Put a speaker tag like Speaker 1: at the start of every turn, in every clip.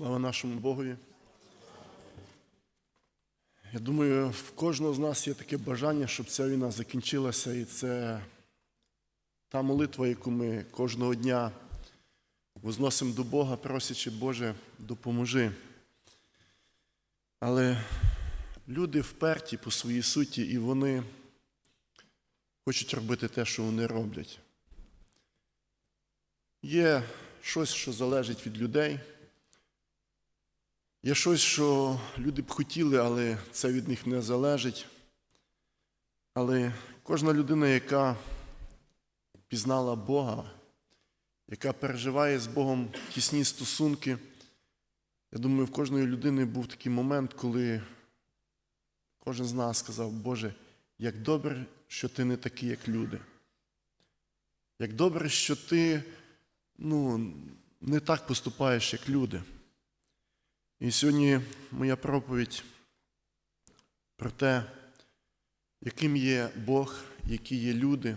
Speaker 1: Слава нашому Богові. Я думаю, в кожного з нас є таке бажання, щоб ця війна закінчилася, і це та молитва, яку ми кожного дня возносимо до Бога, просячи, Боже, допоможи. Але люди вперті по своїй суті, і вони хочуть робити те, що вони роблять. Є щось, що залежить від людей. Є щось, що люди б хотіли, але це від них не залежить. Але кожна людина, яка пізнала Бога, яка переживає з Богом тісні стосунки, я думаю, в кожної людини був такий момент, коли кожен з нас сказав, Боже, як добре, що ти не такий, як люди. Як добре, що ти ну, не так поступаєш, як люди. І сьогодні моя проповідь про те, яким є Бог, які є люди,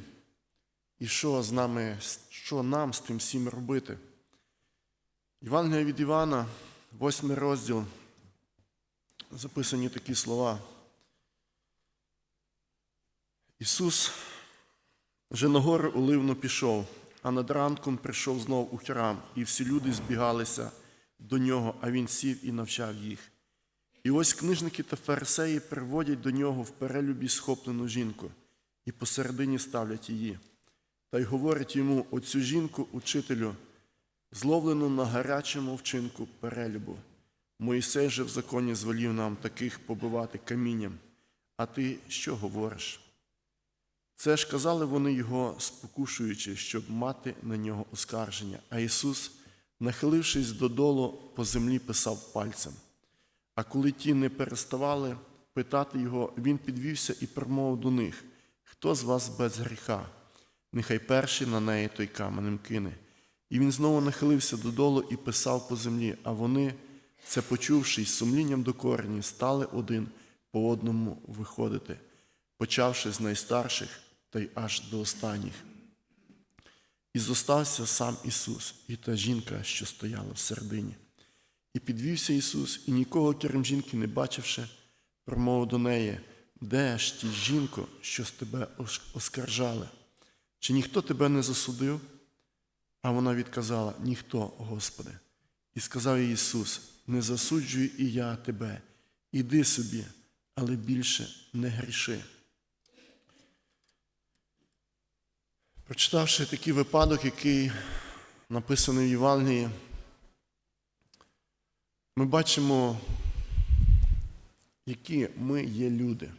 Speaker 1: і що з нами, що нам з тим всім робити. Євангелія від Івана, восьмий розділ, записані такі слова. Ісус вже на гору Оливну пішов, а над ранком прийшов знов у храм, і всі люди збігалися до нього, а він сів і навчав їх. І ось книжники та фарисеї приводять до нього в перелюбі схоплену жінку і посередині ставлять її. Та й говорять йому оцю жінку, учителю, зловлену на гарячому вчинку перелюбу. Моїсей же в законі звелів нам таких побивати камінням. А ти що говориш? Це ж казали вони його, спокушуючи, щоб мати на нього оскарження. А Ісус, нахилившись додолу, по землі писав пальцем. А коли ті не переставали питати його, він підвівся і промовив до них: Хто з вас без гріха? Нехай перший на неї той каменем кине. І він знову нахилився додолу і писав по землі, а вони, це почувши й сумлінням до корені, стали один по одному виходити, почавши з найстарших та й аж до останніх. І зостався сам Ісус, і та жінка, що стояла всередині. І підвівся Ісус, і нікого, крім жінки, не бачивши, промовив до неї, де ж ті жінко, що з тебе оскаржали? Чи ніхто тебе не засудив? А вона відказала: Ніхто, Господи. І сказав їй Ісус: Не засуджую і я тебе, іди собі, але більше не гріши. Прочитавши такий випадок, який написаний в Євангелії, ми бачимо, які ми є люди.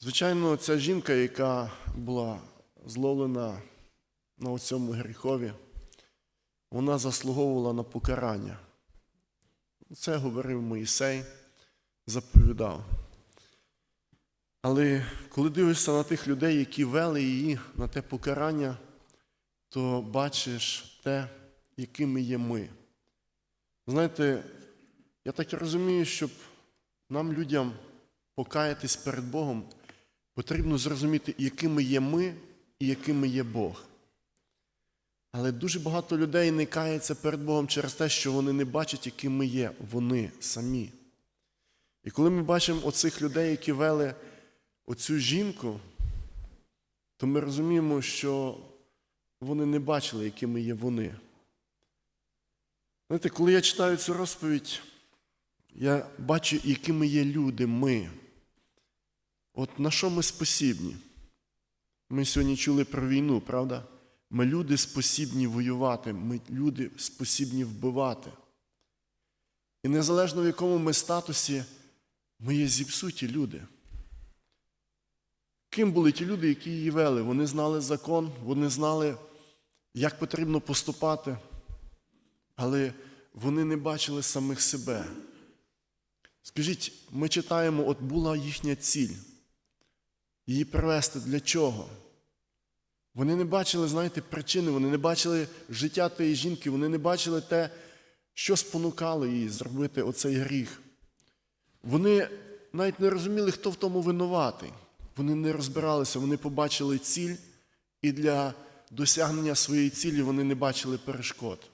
Speaker 1: Звичайно, ця жінка, яка була зловлена на цьому гріхові, вона заслуговувала на покарання. Це говорив Моїсей, заповідав. Але коли дивишся на тих людей, які вели її на те покарання, то бачиш те, якими є ми. Знаєте, я так розумію, щоб нам, людям, покаятись перед Богом, потрібно зрозуміти, якими є ми і якими є Бог. Але дуже багато людей не кається перед Богом через те, що вони не бачать, якими є вони самі. І коли ми бачимо оцих людей, які вели оцю жінку, то ми розуміємо, що вони не бачили, якими є вони. Знаєте, коли я читаю цю розповідь, я бачу, якими є люди ми. От на що ми спосібні? Ми сьогодні чули про війну, правда? Ми люди спосібні воювати, ми люди спосібні вбивати. І незалежно в якому ми статусі, ми є зіпсуті люди. Ким були ті люди, які її вели? Вони знали закон, вони знали, як потрібно поступати, але вони не бачили самих себе. Скажіть, ми читаємо, от була їхня ціль. Її привести для чого? Вони не бачили, знаєте, причини, вони не бачили життя тієї жінки, вони не бачили те, що спонукало її зробити оцей гріх. Вони навіть не розуміли, хто в тому винуватий. Вони не розбиралися, вони побачили ціль, і для досягнення своєї цілі вони не бачили перешкод.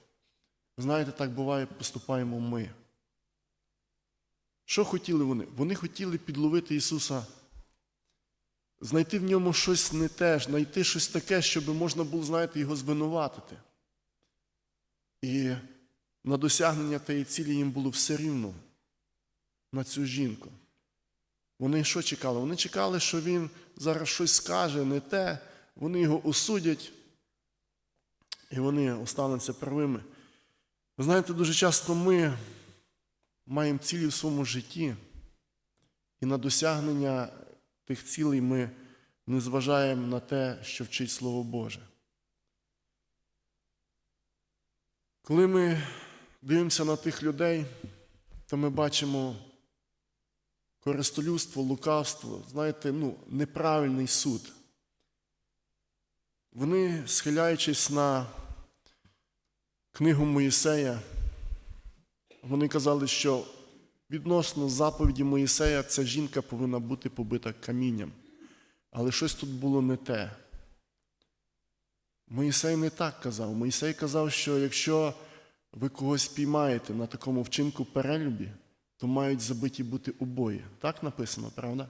Speaker 1: Знаєте, так буває, поступаємо ми. Що хотіли вони? Вони хотіли підловити Ісуса, знайти в ньому щось не те, знайти щось таке, щоб можна було, знаєте, його звинуватити. І на досягнення тієї цілі їм було все рівно на цю жінку. Вони що чекали? Вони чекали, що він зараз щось скаже, не те, вони його осудять, і вони остануться правими. Ви знаєте, дуже часто ми маємо цілі в своєму житті, і на досягнення тих цілей ми не зважаємо на те, що вчить Слово Боже. Коли ми дивимося на тих людей, то ми бачимо користолюбство, лукавство, знаєте, ну, неправильний суд. Вони, схиляючись на книгу Моїсея, вони казали, що відносно заповіді Моїсея ця жінка повинна бути побита камінням. Але щось тут було не те. Моїсей не так казав. Моїсей казав, що якщо ви когось піймаєте на такому вчинку перелюбі, то мають забиті бути обоє. Так написано, правда?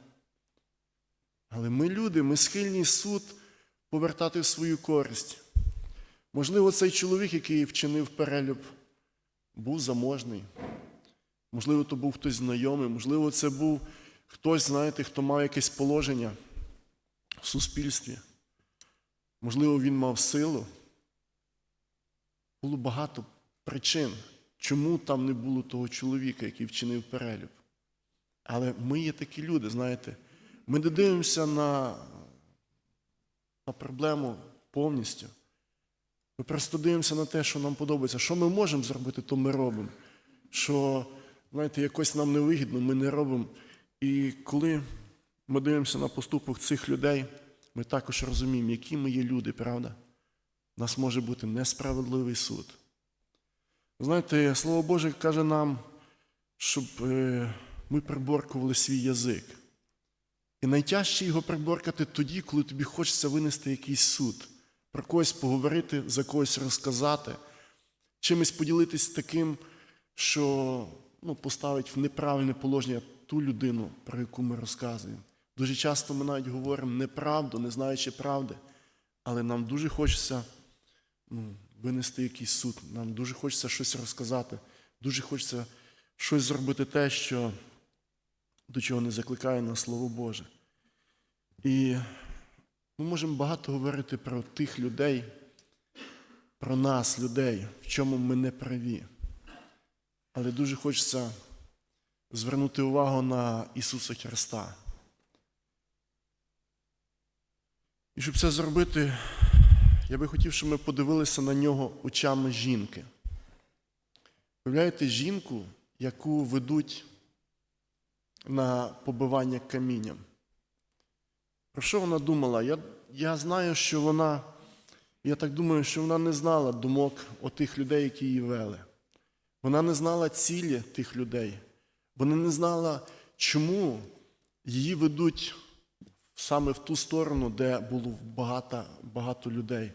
Speaker 1: Але ми люди, ми схильні суд повертати в свою користь. Можливо, цей чоловік, який вчинив перелюб, був заможний. Можливо, то був хтось знайомий, можливо, це був хтось, знаєте, хто мав якесь положення в суспільстві. Можливо, він мав силу. Було багато причин, чому там не було того чоловіка, який вчинив перелюб. Але ми є такі люди, знаєте, ми не дивимося на, на проблему повністю. Ми просто дивимося на те, що нам подобається. Що ми можемо зробити, то ми робимо. Що, знаєте, якось нам невигідно, ми не робимо. І коли ми дивимося на поступок цих людей, ми також розуміємо, які ми є люди, правда? У нас може бути несправедливий суд. Знаєте, Слово Боже каже нам, щоб е, ми приборкували свій язик. І найтяжче його приборкати тоді, коли тобі хочеться винести якийсь суд, про когось поговорити, за когось розказати, чимось поділитись таким, що ну, поставить в неправильне положення ту людину, про яку ми розказуємо. Дуже часто ми навіть говоримо неправду, не знаючи правди, але нам дуже хочеться ну, винести якийсь суд, нам дуже хочеться щось розказати, дуже хочеться щось зробити те, що до чого не закликає нас Слово Боже. І ми можемо багато говорити про тих людей, про нас, людей, в чому ми не праві. Але дуже хочеться звернути увагу на Ісуса Христа. І щоб це зробити, я би хотів, щоб ми подивилися на нього очами жінки. Уявляєте жінку, яку ведуть на побивання камінням. Про що вона думала? Я, я знаю, що вона, я так думаю, що вона не знала думок отих людей, які її вели. Вона не знала цілі тих людей. Вона не знала, чому її ведуть саме в ту сторону, де було багато, багато людей.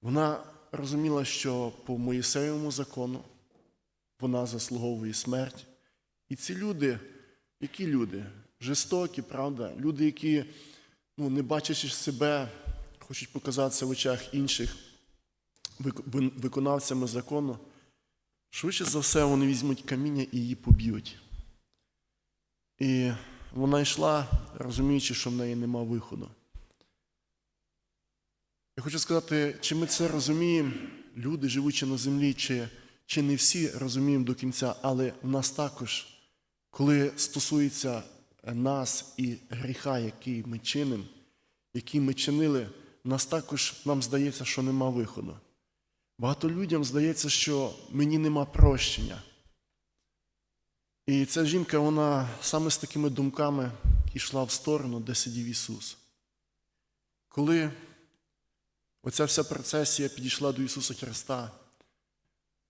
Speaker 1: Вона розуміла, що по Моїсеєвому закону вона заслуговує смерть. І ці люди, які люди? Жорстокі, правда? Люди, які, ну, не бачачи себе, хочуть показатися в очах інших виконавцями закону. Швидше за все, вони візьмуть каміння і її поб'ють. І вона йшла, розуміючи, що в неї нема виходу. Я хочу сказати, чи ми це розуміємо, люди, живучи на землі, чи, чи не всі розуміємо до кінця, але в нас також, коли стосується нас і гріха, який ми чинимо, який ми чинили, нас також нам здається, що нема виходу. Багато людям здається, що мені нема прощення. І ця жінка, вона саме з такими думками йшла в сторону, де сидів Ісус. Коли оця вся процесія підійшла до Ісуса Христа,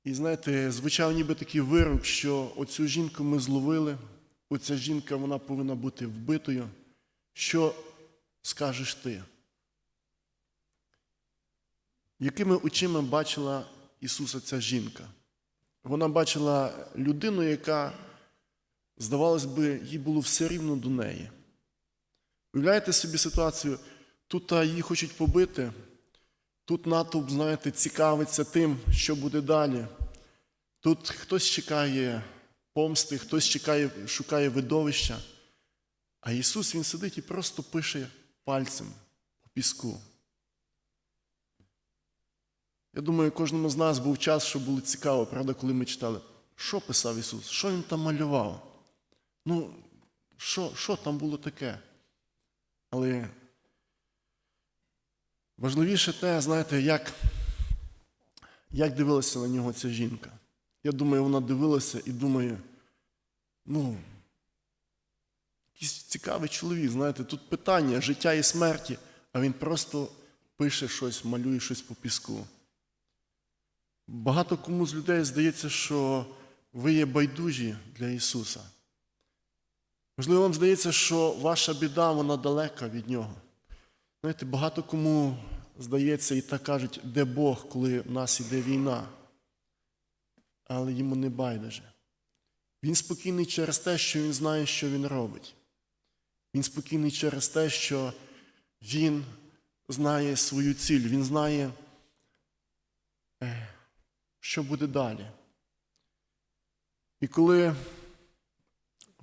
Speaker 1: і знаєте, звучав ніби такий вирок, що оцю жінку ми зловили, оця жінка вона повинна бути вбитою. Що скажеш ти? Якими очима бачила Ісуса ця жінка. Вона бачила людину, яка, здавалось би, їй було все рівно до неї. Уявляєте собі ситуацію, тут її хочуть побити, тут натовп, знаєте, цікавиться тим, що буде далі. Тут хтось чекає помсти, хтось чекає, шукає видовища. А Ісус Він сидить і просто пише пальцем по піску. Я думаю, кожному з нас був час, що було цікаво, правда, коли ми читали, що писав Ісус, що Він там малював. Ну, що, що там було таке? Але важливіше те, знаєте, як, як дивилася на нього ця жінка. Я думаю, вона дивилася і думає, ну, якийсь цікавий чоловік, знаєте, тут питання життя і смерті, а він просто пише щось, малює щось по піску. Багато кому з людей здається, що ви є байдужі для Ісуса. Можливо, вам здається, що ваша біда, вона далека від Нього. Знаєте, багато кому здається і так кажуть, де Бог, коли в нас іде війна. Але йому не байдуже. Він спокійний через те, що він знає, що він робить. Він спокійний через те, що він знає свою ціль, він знає, е, що буде далі. І коли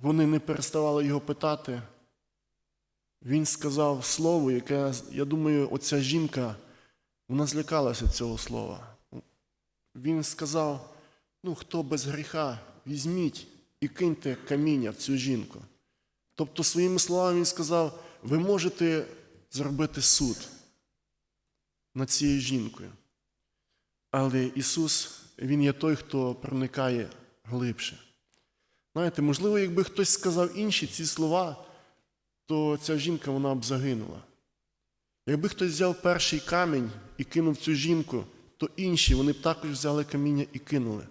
Speaker 1: вони не переставали його питати, він сказав слово, яке, я думаю, оця жінка, вона злякалася цього слова. Він сказав: ну, хто без гріха, візьміть і киньте каміння в цю жінку. Тобто, своїми словами він сказав, ви можете зробити суд над цією жінкою. Але Ісус, Він є той, хто проникає глибше. Знаєте, можливо, якби хтось сказав інші ці слова, то ця жінка вона б загинула. Якби хтось взяв перший камінь і кинув цю жінку, то інші вони б також взяли каміння і кинули.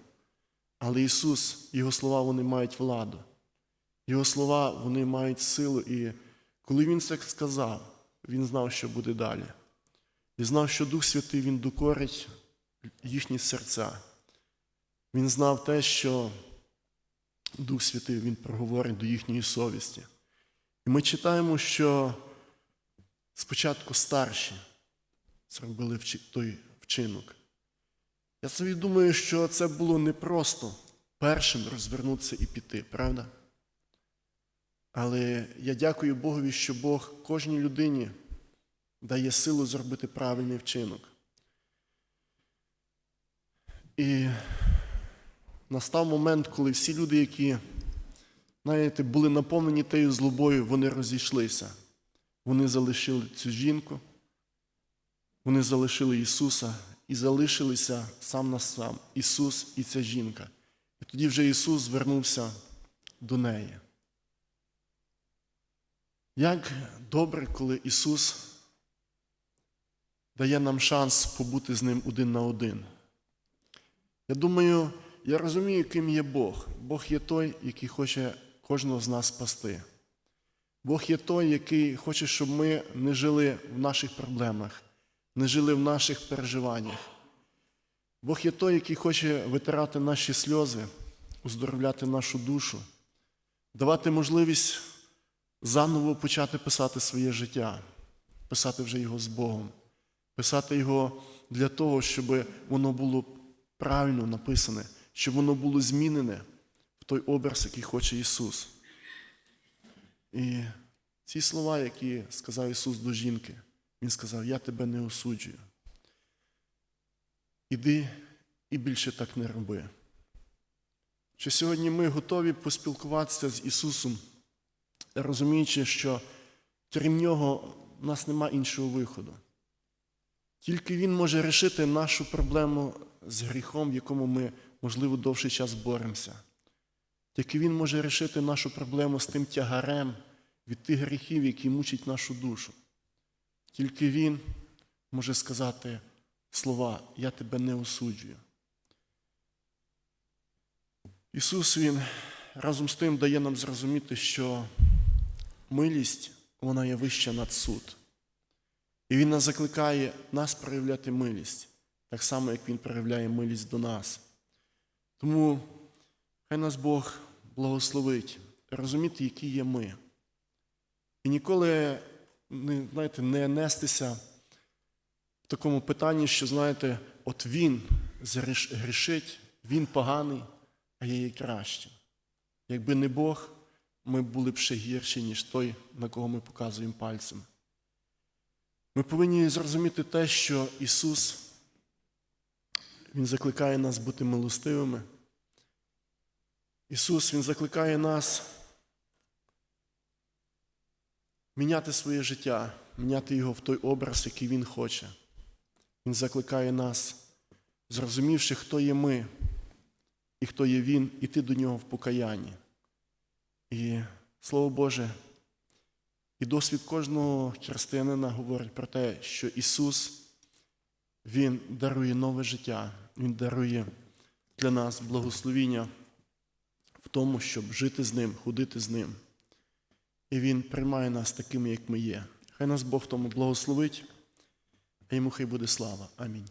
Speaker 1: Але Ісус, Його слова вони мають владу. Його слова вони мають силу. І коли Він це сказав, Він знав, що буде далі. Він знав, що Дух Святий Він докорить їхні серця. Він знав те, що Дух Святий Він проговорить до їхньої совісті. І ми читаємо, що спочатку старші зробили той вчинок. Я собі думаю, що це було непросто першим розвернутися і піти, правда? Але я дякую Богові, що Бог кожній людині дає силу зробити правильний вчинок. І настав момент, коли всі люди, які, знаєте, були наповнені тією злобою, вони розійшлися. Вони залишили цю жінку, вони залишили Ісуса і залишилися сам на сам Ісус і ця жінка. І тоді вже Ісус звернувся до неї. Як добре, коли Ісус дає нам шанс побути з Ним один на один. Я думаю, я розумію, ким є Бог. Бог є той, який хоче кожного з нас спасти. Бог є той, який хоче, щоб ми не жили в наших проблемах, не жили в наших переживаннях. Бог є той, який хоче витирати наші сльози, оздоровляти нашу душу, давати можливість заново почати писати своє життя, писати вже його з Богом, писати його для того, щоб воно було правильно написане, щоб воно було змінене в той образ, який хоче Ісус. І ці слова, які сказав Ісус до жінки, Він сказав: Я тебе не осуджую. Іди і більше так не роби. Що сьогодні ми готові поспілкуватися з Ісусом, розуміючи, що крім Нього в нас нема іншого виходу. Тільки Він може рішити нашу проблему з гріхом, в якому ми, можливо, довший час боремося. Тільки Він може рішити нашу проблему з тим тягарем від тих гріхів, які мучать нашу душу. Тільки Він може сказати слова Я тебе не осуджую. Ісус Він разом з тим дає нам зрозуміти, що милість вона є вища над суд. І Він нас закликає нас проявляти милість. так само, як Він проявляє милість до нас. Тому хай нас Бог благословить розуміти, які є ми. І ніколи не, знаєте, не нестися в такому питанні, що, знаєте, от він грішить, він поганий, а я є краще. Якби не Бог, ми були б ще гірші, ніж той, на кого ми показуємо пальцем. Ми повинні зрозуміти те, що Ісус, Він закликає нас бути милостивими. Ісус, Він закликає нас міняти своє життя, міняти його в той образ, який Він хоче. Він закликає нас, зрозумівши, хто є ми і хто є Він, іти до нього в покаянні. І Слово Боже, і досвід кожного християнина говорить про те, що Ісус, Він дарує нове життя, Він дарує для нас благословіння в тому, щоб жити з Ним, ходити з Ним. І Він приймає нас такими, як ми є. Хай нас Бог тому благословить, а йому хай буде слава. Амінь.